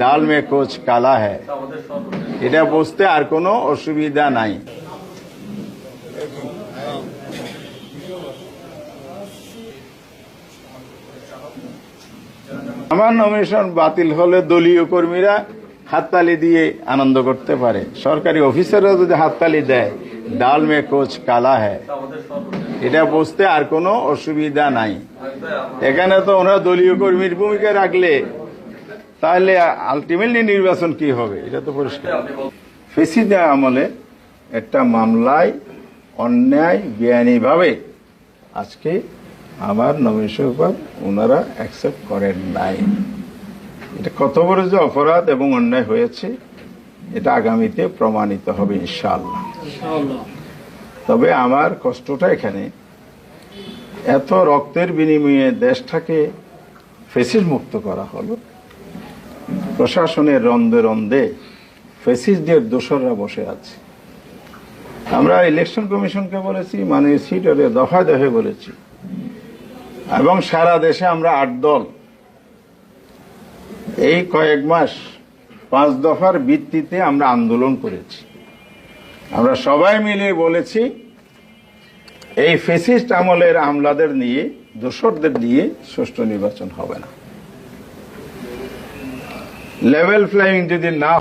ডাল মে কোচ কালা হ্যায়। এটা বুঝতে আর কোনো অসুবিধা নাই। আমার নমিনেশন বাতিল হলে দলীয় কর্মীরা হাততালি দিয়ে আনন্দ করতে পারে। সরকারি অফিসাররা যদি হাততালি দেয়, ডাল মে কোচ কালা হ্যায়। এটা বুঝতে আর কোনো অসুবিধা নাই। এখানে তো ওনারা দলীয় কর্মীর ভূমিকা রাখলে তাহলে আলটিমেটলি নির্বাচন কি হবে? এটা তো পরিষ্কার। ফেসিদা আমলে একটা মামলায় অন্যায় বেআইনিভাবে আজকে আমার নমিনেশন ওনারা অ্যাকসেপ্ট করেন নাই। এটা কত বড় যে অপরাধ এবং অন্যায় হয়েছে এটা আগামীতে প্রমাণিত হবে ইনশাআল্লাহ। তবে আমার কষ্টটা এখানে এত রক্তের বিনিময়ে দেশটাকে ফেসিস মুক্ত করা হলো। প্রশাসনের রন্দে রন্দে ফেসিসদের দোসররা বসে আছে। আমরা ইলেকশন কমিশনকে বলেছি মানে সিটরে দফায় দফায় বলেছি। এবং সারা দেশে আমরা আট দল। এই কয়েক মাস পাঁচ দফার ভিত্তিতে আমরা আন্দোলন করেছি। আমরা সবাই মিলে বলেছি, এই ফেসিস্ট আমলের আমলাদের নিয়ে, দোসরদের নিয়ে সুষ্ঠু নির্বাচন হবে না। লেভেল ফ্লাইং যদি না